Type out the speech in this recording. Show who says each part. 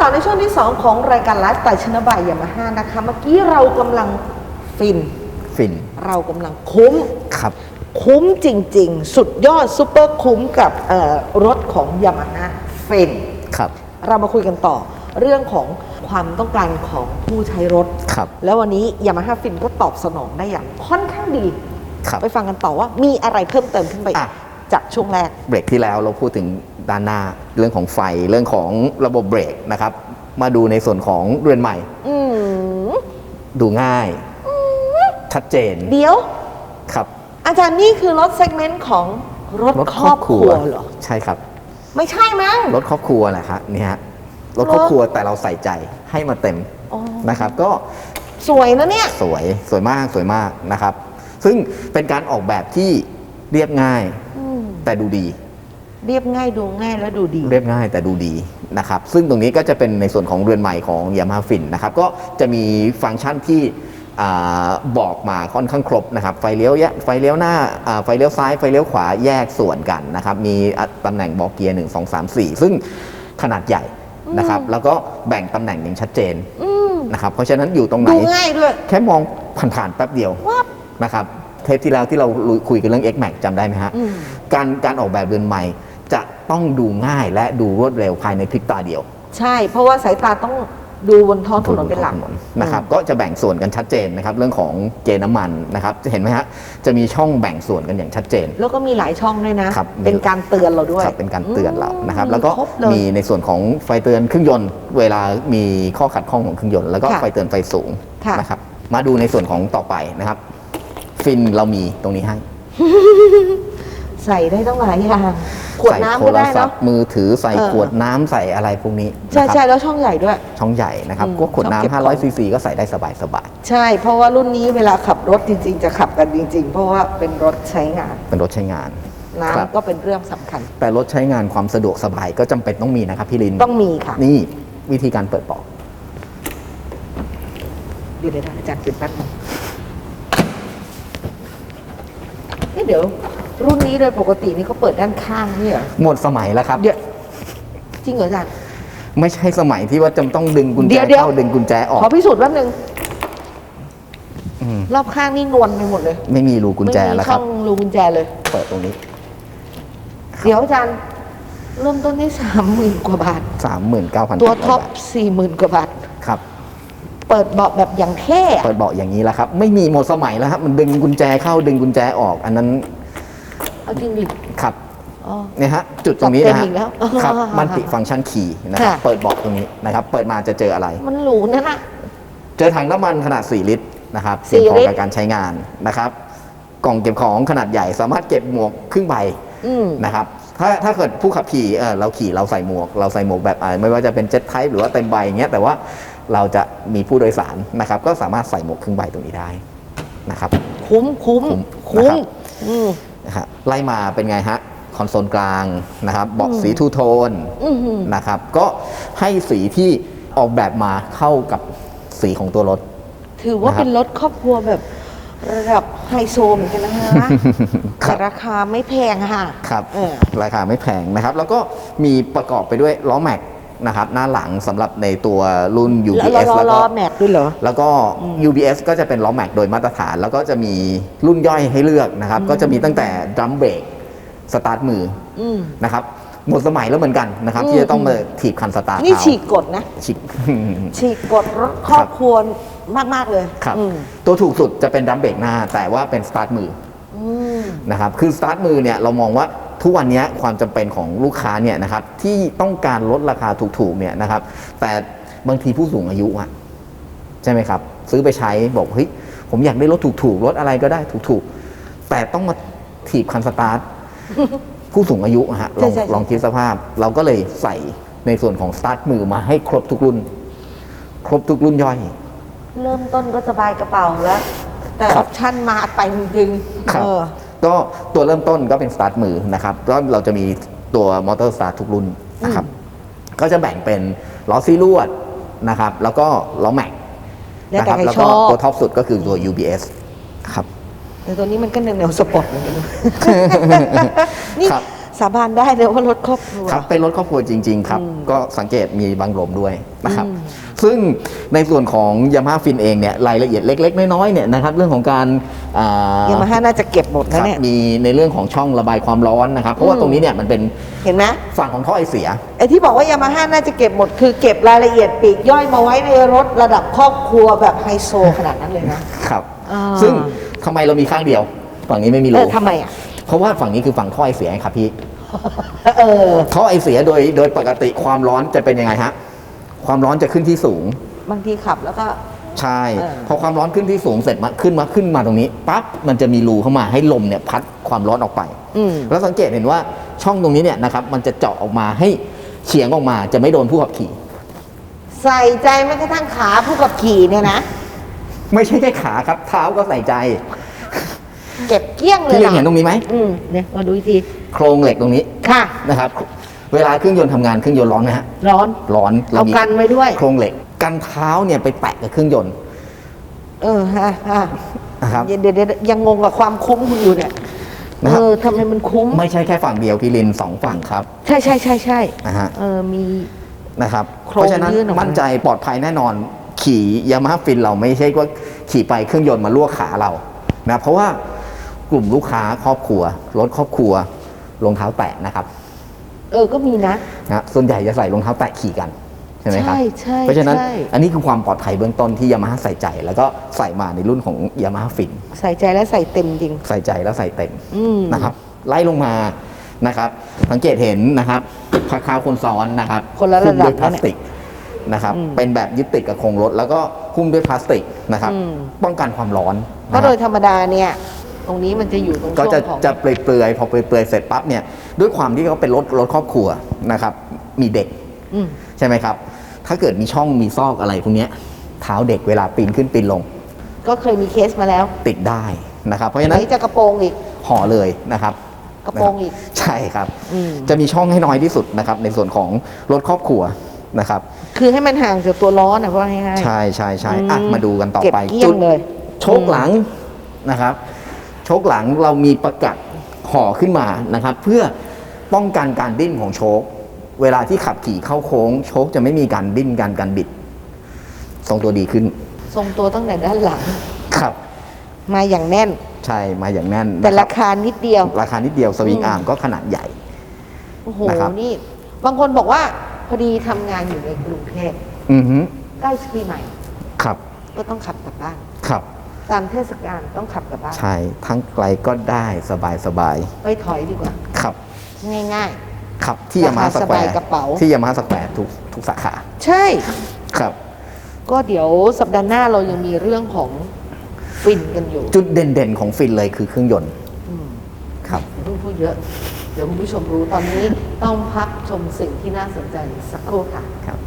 Speaker 1: ต่อในช่วงที่ 2 ของรายการไลฟ์สไตล์ชนะบายยามาฮ่านะคะ เมื่อกี้เรากำลังฟิน
Speaker 2: ฟิน
Speaker 1: เรากำลังคุ้ม
Speaker 2: ครับ
Speaker 1: คุ้มจริง ๆ สุดยอดซุปเปอร์คุ้มกับเอ่อรถของยามาฮ่าฟิน
Speaker 2: ครับ
Speaker 1: เรามาคุยกันต่อเรื่องของความต้องการของผู้ใช้รถ
Speaker 2: ครับ
Speaker 1: แล้ววันนี้ยามาฮ่าฟินก็ตอบสนองได้อย่างค่อนข้างดี
Speaker 2: ครับ
Speaker 1: ไปฟังกันต่อว่ามีอะไรเพิ่มเติมขึ้นไป
Speaker 2: อะ
Speaker 1: จากช่วงแรก
Speaker 2: เบรกที่แล้วเราพูดถึงด้านหน้าเรื่องของไฟเรื่องของระบบเบรกนะครับ มาดูในส่วนของเรือนใหม่
Speaker 1: อืม
Speaker 2: ดูง่าย ชัดเจน
Speaker 1: เดี๋ยว
Speaker 2: ครับ
Speaker 1: อาจารย์นี่คือรถเซกเมนต์ของรถครอบครัวเหรอ
Speaker 2: ใช่ครับ
Speaker 1: ไม่ใช่มั้ง
Speaker 2: รถครอบครัวแหละครับนี่ฮะรถครอบครัวแต่เราใส่ใจให้มาเต็ม
Speaker 1: อ๋อ
Speaker 2: นะครับ ก็
Speaker 1: สวยนะเนี่ย
Speaker 2: สวยสวยมากสวยมากนะครับ ซึ่งเป็นการออกแบบที่เรียบง่าย
Speaker 1: อืม
Speaker 2: แต่ดูดี
Speaker 1: เรียบง่ายดูง่ายและดูดี
Speaker 2: เรียบง่ายแต่ดูดีนะครับ ซึ่งตรงนี้ก็จะเป็นในส่วนของเรือนใหม่ของยามาฟินนะครับ ก็จะมีฟังก์ชันที่อาบอกมาค่อนข้างครบนะครับ ไฟเลี้ยวแยกไฟเลี้ยวหน้าอ่าไฟเลี้ยวซ้ายไฟเลี้ยวขวาแยกส่วนกันนะครับ มีอะตำแหน่งบอกเกียร์1 2 3 4ซึ่งขนาดใหญ่นะครับ แล้วก็แบ่งตำแหน่งอย่างชัดเจน
Speaker 1: อืม
Speaker 2: นะครับ เพราะฉะนั้นอยู่ตรงไหน
Speaker 1: ดูง่ายด้วย
Speaker 2: แค่มองผ่านๆแป๊บเดียว
Speaker 1: วับ
Speaker 2: นะครับ เทปที่แล้วที่เราคุยกันเรื่อง X Max จำได้ไหมฮะ
Speaker 1: อืม
Speaker 2: การการออกแบบเรือนใหม่ จะต้องดูง่ายและดูรวดเร็วภายในพริบตาเดียว
Speaker 1: ใช่ เพราะว่าสายตาต้องดูบนท้องถนนเป็นหลัก
Speaker 2: ถนะครับก็จะแบ่งส่วนกันชัดเจนนะครับ เรื่องของเกณฑ์น้ำมันนะครับจะเห็นไหมฮะจะมีช่องแบ่งส่วนกันอย่างชัดเจน
Speaker 1: แล้วก็มีหลายช่องด้วยนะ
Speaker 2: ครับ
Speaker 1: เป็นการเตือนเราด้วย
Speaker 2: ครับเป็นการเตือนเรานะครับ
Speaker 1: อืม
Speaker 2: แล้วก็
Speaker 1: ครบเลย
Speaker 2: มีในส่วนของไฟเตือนเครื่องยนต์ เวลามีข้อขัดข้องของเครื่องยนต์แล้วก็
Speaker 1: ค่ะ
Speaker 2: ไฟเตือนไฟสูง
Speaker 1: ค่ะ
Speaker 2: นะครับ มาดูในส่วนของต่อไปนะครับ ฟินเรามีตรงนี้ให้
Speaker 1: ใส่ได้ต้องหลายอย่าง ขวด
Speaker 2: ใส่
Speaker 1: น้ำ
Speaker 2: โท
Speaker 1: ก็
Speaker 2: ร
Speaker 1: ได้
Speaker 2: ศั
Speaker 1: เนาะ
Speaker 2: พท์มือถือใส่
Speaker 1: เออ
Speaker 2: ขวดน้ำใส่อะไรพวกนี้
Speaker 1: ใช่
Speaker 2: นะครับ
Speaker 1: ใช่แล้วช่องใหญ่ด้วย
Speaker 2: ช่องใหญ่นะครับ
Speaker 1: อืม
Speaker 2: ก็ขวด
Speaker 1: ช่องเก็บ
Speaker 2: น้ำ
Speaker 1: ของ
Speaker 2: 500ซีซีก็ใส่ได้สบายสบาย
Speaker 1: ใช่ เพราะว่ารุ่นนี้เวลาขับรถจริง ๆ จะขับกันจริง ๆ เพราะว่าเป็นรถใช้งาน
Speaker 2: ๆเป็นรถใช้งาน
Speaker 1: น้
Speaker 2: ครับำ
Speaker 1: ก็เป็นเรื่องสำคัญ
Speaker 2: แต่รถใช้งานความสะดวกสบายก็จำเป็นต้องมีนะครับพี่ลิน
Speaker 1: ต้องมีค่ะ
Speaker 2: นี่วิธีการเปิดเปอก
Speaker 1: เดี๋ยวเดี๋ยวอาจารย์ปิดแป๊บนึง เอ๊ะเดี๋ยว รุ่นนี้โดยปกตินี่เขาเปิดด้านข้างนี่เหรอ
Speaker 2: หมดสมัยแล้วครับ
Speaker 1: เดี๋ยวจริงเหรออาจารย์
Speaker 2: ไม่ใช่สมัยที่ว่าจำต้องดึงกุญ
Speaker 1: เดี๋
Speaker 2: แจ
Speaker 1: ยวเดี๋ยว
Speaker 2: เข้าดึงกุญแจออก
Speaker 1: ขอพิสูจน์แป๊บนึง
Speaker 2: อืม
Speaker 1: รอบข้างนี่นวลไปหมดเลย
Speaker 2: ไม่มีรูกุญแจ
Speaker 1: ไม่มี
Speaker 2: แล้วค
Speaker 1: ช่
Speaker 2: รั
Speaker 1: อบ งรูกุญแจเลย
Speaker 2: เปิดตรงนี้
Speaker 1: เดี๋ยวอาจารย์เริ่มต้นที่สามหมื่นกว่าบาท
Speaker 2: 39,000
Speaker 1: ตัวท็อปสี่หมื่นกว่าบาท
Speaker 2: ครับ
Speaker 1: เปิดเบาะแบบอย่างเท่อะ
Speaker 2: เปิดเบาะอย่างนี้แล้วครับ ไม่มีหมดสมัยแล้วครับมันดึงกุญแจเข้าดึงกุญแจออก อันนั้น
Speaker 1: เอาจริงดิ
Speaker 2: ครับ
Speaker 1: อ๋อ
Speaker 2: เนี่ยฮะจุดตรงนี้
Speaker 1: จัด
Speaker 2: นะ
Speaker 1: เต็ม
Speaker 2: ฮะ
Speaker 1: อีกแล้ว
Speaker 2: ครับ
Speaker 1: อ่า
Speaker 2: มันติฟังก์ชันคีย์นะครับ
Speaker 1: ค่ะ
Speaker 2: เปิดเบาะตรงนี้นะครับ เปิดมาจะเจออะไร
Speaker 1: มันหรูนะน่ะ
Speaker 2: เจอถังน้ำมันขนาด 4 ลิตรนะครับ
Speaker 1: สี่
Speaker 2: เพียงพอ
Speaker 1: ลิตร
Speaker 2: กับการใช้งานนะครับ กล่องเก็บของขนาดใหญ่สามารถเก็บหมวกครึ่งใบ
Speaker 1: อืม
Speaker 2: นะครับ ถ้าถ้าเกิดผู้ขับขี่เออเราขี่เราใส่หมวก เราใส่หมวกแบบอ่าไม่ว่าจะเป็นเจ็ตไทป์หรือว่าเต็มใบอย่างเงี้ยแต่ว่า เราจะมีผู้โดยสารนะครับ ก็สามารถใส่หมวกครึ่งใบตรงนี้ได้นะครับ
Speaker 1: คุ้มคุ้ม
Speaker 2: คุ้ม
Speaker 1: คุ้ม
Speaker 2: นะครับ
Speaker 1: อืม
Speaker 2: นะฮะไล่มาเป็นไงฮะคอนโซลกลางนะครับเบาะ
Speaker 1: อืม
Speaker 2: สีทูโทน
Speaker 1: อื้อหือ
Speaker 2: นะครับ ก็ให้สีที่ออกแบบมาเข้ากับสีของตัวรถ
Speaker 1: ถือว่า
Speaker 2: นะครับ
Speaker 1: เป็นรถครอบครัวแบบระดับไฮโซเหมือนกันนะคะ
Speaker 2: ครับ
Speaker 1: แต่ราคาไม่แพงค่ะ
Speaker 2: ครับ
Speaker 1: เออ
Speaker 2: ราคาไม่แพงนะครับ แล้วก็มีประกอบไปด้วยล้อแม็ก นะครับหน้าหลังสำหรับในตัวรุ่น
Speaker 1: แล้ว
Speaker 2: UBS
Speaker 1: ล้อ
Speaker 2: แล้ว
Speaker 1: ล้
Speaker 2: ก็
Speaker 1: อแม็กด้วยเหรอ
Speaker 2: แล้วก็ UBS ก็จะเป็นล้อแม็กโดยมาตรฐาน แล้วก็จะมีรุ่นย่อยให้เลือกนะครับ ก็จะมีตั้งแต่ดรัมเบรกสตาร์ทมือ
Speaker 1: อืม
Speaker 2: นะครับหมดสมัยแล้วเหมือนกันนะครับ
Speaker 1: อืม
Speaker 2: ที่จะต้องมาถีบคันสตาร์ท
Speaker 1: นี่
Speaker 2: เท้า
Speaker 1: ฉีกกฎนะ
Speaker 2: ฉีก
Speaker 1: ฉีกกฎรถครอบครัวมาก ๆ เลย
Speaker 2: ครับ
Speaker 1: อืม
Speaker 2: ตัวถูกสุดจะเป็นดรัมเบรกหน้า แต่ว่าเป็นสตาร์ทมือ
Speaker 1: อืม
Speaker 2: นะครับคือสตาร์ทมือเนี่ยเรามองว่า ทุกวันนี้ความจำเป็นของลูกค้าเนี่ยนะครับที่ต้องการลดราคาถูกๆเนี่ยนะครับ แต่บางทีผู้สูงอายุอะใช่ไหมครับ ซื้อไปใช้บอกเฮ้ยผมอยากได้รถถูกๆรถอะไรก็ได้ถูกๆ แต่ต้องมาถีบคันสตาร์ทผู้สูงอายุอะฮะลอง
Speaker 1: ใช่ใช่ใช่
Speaker 2: ลองคิดสภาพ เราก็เลยใส่ในส่วนของสตาร์ทมือมาให้ครบทุกรุ่น ครบทุกรุ่นย่อย
Speaker 1: เริ่มต้นก็สบายกระเป๋าแล้ว แต่
Speaker 2: ค
Speaker 1: อ
Speaker 2: รั
Speaker 1: อบปชั่นมาไปจริงๆ
Speaker 2: ครับ
Speaker 1: เออ
Speaker 2: ก็ตัวเริ่มต้นก็เป็นสตาร์ทมือนะครับก็เราจะมีตัวมอเตอร์สตาร์ททุกรุ่นนะครับ ก็จะแบ่งเป็นล้อซีลวดนะครับ แล้วก็ล้อแม็ก
Speaker 1: แล้ว
Speaker 2: นะ
Speaker 1: แต่
Speaker 2: ครับ
Speaker 1: ใคร
Speaker 2: แล้ว
Speaker 1: ช
Speaker 2: ก็
Speaker 1: อบ
Speaker 2: ตัวท็อปสุดก็คือตัว UBS ครับ
Speaker 1: แต่ตัวนี้มันก็แนวๆสปอร์ตเหมือนกันนะนี่
Speaker 2: ครับ
Speaker 1: สาบานได้เลยว่ารถครอบครัว
Speaker 2: ครับเป็นรถครอบครัวจริง ๆ ครับ
Speaker 1: อืม
Speaker 2: ก็สังเกตมีบังลมด้วยนะครับ
Speaker 1: อืม
Speaker 2: ซึ่งในส่วนของยามาฟินเองเนี่ยรายละเอียดเล็ก ๆ น้อยๆเนี่ยนะครับ เรื่องของการอ่า
Speaker 1: ยามาฮ่าน่าจะเก็บหมด
Speaker 2: ค
Speaker 1: นะ
Speaker 2: รับ
Speaker 1: เนี่ย
Speaker 2: มีในเรื่องของช่องระบายความร้อนนะครับ เพราะว่า
Speaker 1: อืม
Speaker 2: ตรงนี้เนี่ยมันเป็น
Speaker 1: เห็นไหม
Speaker 2: ฝั่งของท่อไอเสีย
Speaker 1: ไอ้ที่บอกว่ายามาฮ่าน่าจะเก็บหมดคือเก็บรายละเอียดปลีกย่อยมาไว้ในรถระดับครอบครัวแบบไฮโซขนาดนั้นเลยนะ
Speaker 2: ครับ
Speaker 1: อ่า
Speaker 2: ซึ่งทำไมเรามีข้างเดียว ฝั่งนี้ไม่มี
Speaker 1: เอ
Speaker 2: รู
Speaker 1: อทำไมอะ
Speaker 2: เพราะว่าฝั่งนี้คือฝั่งท่อไอเสียไงครับพี่
Speaker 1: เออ
Speaker 2: ท่อไอเสียโดยโดยปกติความร้อนจะเป็นยังไงฮะ ความร้อนจะขึ้นที่สูง
Speaker 1: บางทีขับแล้วก็
Speaker 2: ใช่
Speaker 1: เออ
Speaker 2: พอความร้อนขึ้นที่สูงเสร็จมาขึ้นมาขึ้นมาตรงนี้ปั๊บมันจะมีรูเข้ามาให้ลมเนี่ยพัดความร้อนออกไป
Speaker 1: อืม
Speaker 2: แล้วสังเกตเห็นว่าช่องตรงนี้เนี่ยนะครับมันจะเจาะออกมาให้เฉียงออกมาจะไม่โดนผู้ขับขี่
Speaker 1: ใส่ใจแม้กระทั่งขาผู้ขับขี่เนี่ยนะ
Speaker 2: ไม่ใช่แค่ขาครับ เท้าก็ใส่ใจ
Speaker 1: เก็บเกลี้ยงเลย
Speaker 2: พี่เรียน
Speaker 1: ล่ะ
Speaker 2: เห็นตรงนี้ไหม
Speaker 1: อืมเนี่ยมาดูอีกที
Speaker 2: โครงเหล็กตรงนี้
Speaker 1: ค่ะ
Speaker 2: นะครับ เวลาเครื่องยนต์ทำงานเครื่องยนต์ร้อนไหมฮะ
Speaker 1: ร้อน
Speaker 2: ร้อน
Speaker 1: เอา
Speaker 2: มี
Speaker 1: กันไว้ด้วย
Speaker 2: โครงเหล็ก กันเท้าเนี่ยไปแปะกับเครื่องยนต์
Speaker 1: เออฮะฮะ
Speaker 2: นะครับ
Speaker 1: เดี๋ยวเดี๋ยวเดี๋ยวยังงงกับความคุ้มคุณอยู่เนี่ย
Speaker 2: นะครับ
Speaker 1: เออทำไมมันคุ้ม
Speaker 2: ไม่ใช่แค่ฝั่งเดียวพี่ลินสองฝั่งครับ
Speaker 1: ใช่ใช่ใช่ใช่
Speaker 2: นะฮะ
Speaker 1: เออมี
Speaker 2: นะครับ
Speaker 1: โครง
Speaker 2: เพราะฉะนั้น
Speaker 1: ยื่นออกมา
Speaker 2: มั่นใจปลอดภัยแน่นอน ขี่ยามาฮ่าฟินเราไม่ใช่ว่าขี่ไปเครื่องยนต์มาลวกขาเรานะเพราะว่า กลุ่มลูกค้าครอบครัว รถครอบครัวรองเท้าแตะนะครับ
Speaker 1: เออก็มีนะ
Speaker 2: นะส่วนใหญ่จะใส่รองเท้าแตะขี่กันใช่ไหมครับ
Speaker 1: ใช่ใช่
Speaker 2: เพราะฉะนั้น
Speaker 1: ใช่
Speaker 2: อันนี้คือความปลอดภัยเบื้องต้นที่ยามาฮ่าใส่ใจ แล้วก็ใส่มาในรุ่นของยามาฮ่าฟิน
Speaker 1: ใส่ใจและใส่เต็มจริง
Speaker 2: ใส่ใจแล้วใส่เต็ม
Speaker 1: อืม
Speaker 2: นะครับ ไล่ลงมานะครับ สังเกตเห็นนะครับผ้าขาวคนซ้อนนะครับ
Speaker 1: คนละระดับ
Speaker 2: หุ้มด้วยพลาสติกนะครับ
Speaker 1: อืม
Speaker 2: เป็นแบบยึดติดกับโครงรถ แล้วก็หุ้มด้วยพลาสติกนะครับ
Speaker 1: อืม
Speaker 2: ป้องกันความร้อน
Speaker 1: เพราะ
Speaker 2: นะค
Speaker 1: โด
Speaker 2: รับ
Speaker 1: ยธรรมดาเนี่ย ตรงนี้มันจะอยู่ตรง
Speaker 2: ก็
Speaker 1: ช่ว
Speaker 2: จะ
Speaker 1: งของ
Speaker 2: จะเปลือยๆพอเปลือยๆเสร็จปั๊บเนี่ยด้วยความที่เขาเป็นรถรถครอบครัวนะครับ มีเด็ก
Speaker 1: อืม
Speaker 2: ใช่ไหมครับ ถ้าเกิดมีช่องมีซอกอะไรพวกเนี้ยเท้าเด็กเวลาปีนขึ้นปีนลง
Speaker 1: ก็เคยมีเคสมาแล้ว
Speaker 2: ติดได้นะครับ เพราะฉะ
Speaker 1: ไหน
Speaker 2: นั้น
Speaker 1: จะกระโปรงอีก
Speaker 2: ห่อเลยนะครับ
Speaker 1: กระโปรงอีก
Speaker 2: ใช่ครับ
Speaker 1: อืม
Speaker 2: จะมีช่องให้น้อยที่สุดนะครับ ในส่วนของรถครอบครัวนะครับ
Speaker 1: คือให้มันห่างจากตัวล้อนะเพราะง่ายๆ
Speaker 2: ใช่ใช่ใช่อะ
Speaker 1: อืม
Speaker 2: มาดูกันต่อ
Speaker 1: เก็บ
Speaker 2: ไป
Speaker 1: เกลี้ยงเลย
Speaker 2: โชคหลังนะครับโชคหลังเรามีประกัดห่อขึ้นมานะครับ เพื่อป้องกันการดิ้นของโชคเวลาที่ขับขี่เข้าโค้ง โชคจะไม่มีการดิ้นการการบิด ทรงตัวดีขึ้น
Speaker 1: ทรงตัวตั้งแต่ด้านหลัง
Speaker 2: ครับ
Speaker 1: มาอย่างแน่น
Speaker 2: ใช่มาอย่างแน่น
Speaker 1: แต่
Speaker 2: นะค
Speaker 1: ราคานิดเดียว
Speaker 2: ราคานิดเดียวสวิง
Speaker 1: อืม
Speaker 2: อาร์มก็ขนาดใหญ่
Speaker 1: โอ้โห
Speaker 2: นะครับ
Speaker 1: นี่ บางคนบอกว่าพอดีทำงานอยู่ในกรุงเทพ
Speaker 2: อือฮึ
Speaker 1: ใกล้ปีใหม่
Speaker 2: ครับ
Speaker 1: ก็ต้องขับกลับบ้าน
Speaker 2: ครับ
Speaker 1: ตามเทศกาลต้องขับกลับบ้าน
Speaker 2: ใช่ทั้งไกลก็ได้สบายสบาย
Speaker 1: ไปถอยดีกว่า
Speaker 2: ๆครับ
Speaker 1: ง่าย
Speaker 2: ครับที่
Speaker 1: ราคายา
Speaker 2: มาส
Speaker 1: ส
Speaker 2: แคว
Speaker 1: บาย
Speaker 2: ร์
Speaker 1: กระเป๋า
Speaker 2: ที่ยามาสแควร์ทุกทุกสาขา
Speaker 1: ๆ ใช่
Speaker 2: ครับ
Speaker 1: ก็เดี๋ยวสัปดาห์หน้าเรายังมีเรื่องของฟินกันอยู่
Speaker 2: จุดเด่นๆของฟินเลยคือเครื่องยนต์
Speaker 1: อืม
Speaker 2: ครับ
Speaker 1: อย่าเพิ่งพูดเยอะ เดี๋ยวคุณผู้ชมรู้ตอนนี้ต้องพักชมสิ่งที่น่าสนใจสักครู่ค่ะ
Speaker 2: ครับ